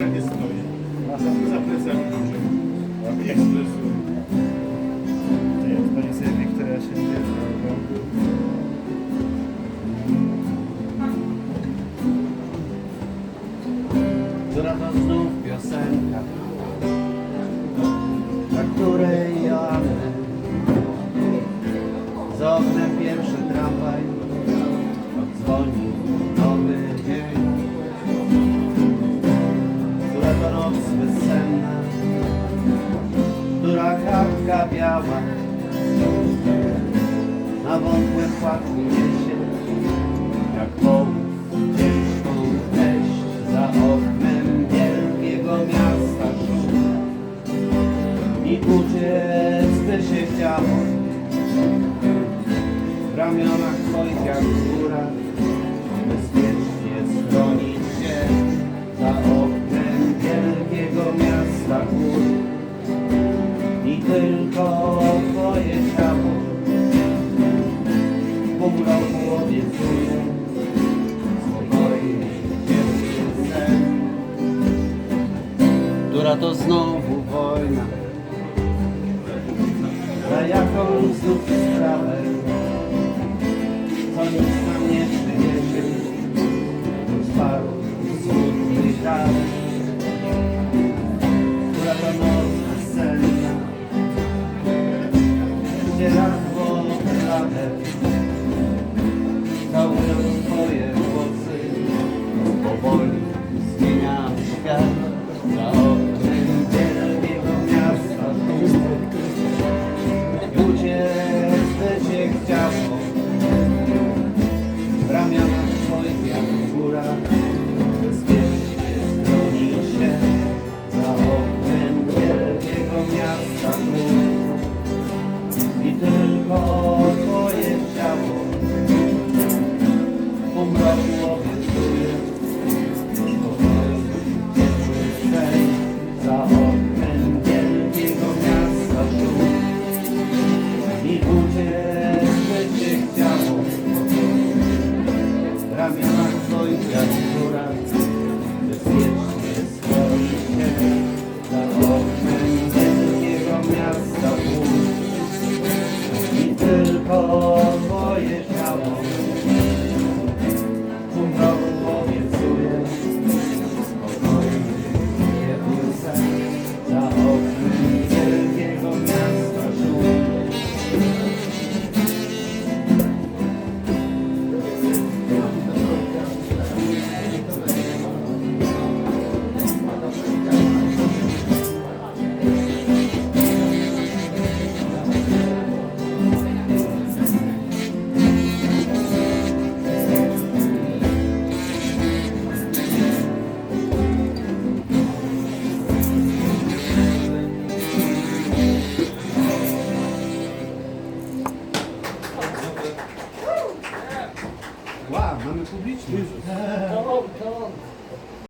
Nie stoi. Za plecami duży. Ekspresu. Nie, pani sobie Wiktoria się nie. Która to znów piosenka, na której biała na wątłym płatku niesie, jak połów ciężką treść za oknem wielkiego miasta szum. I uciec by się chciało w ramionach twoich jak góra, bezpiecznie schronić się za oknem wielkiego miasta gór. Tylko twoje ciało pół roku obiecuję spokojny, ciepły sen. Która to znowu wojna, za jaką znów latem, całując twoje włosy, powoli zmieniam świat za oknem wielkiego miasta. Uciec by cię chciało tylko Tamam tamam.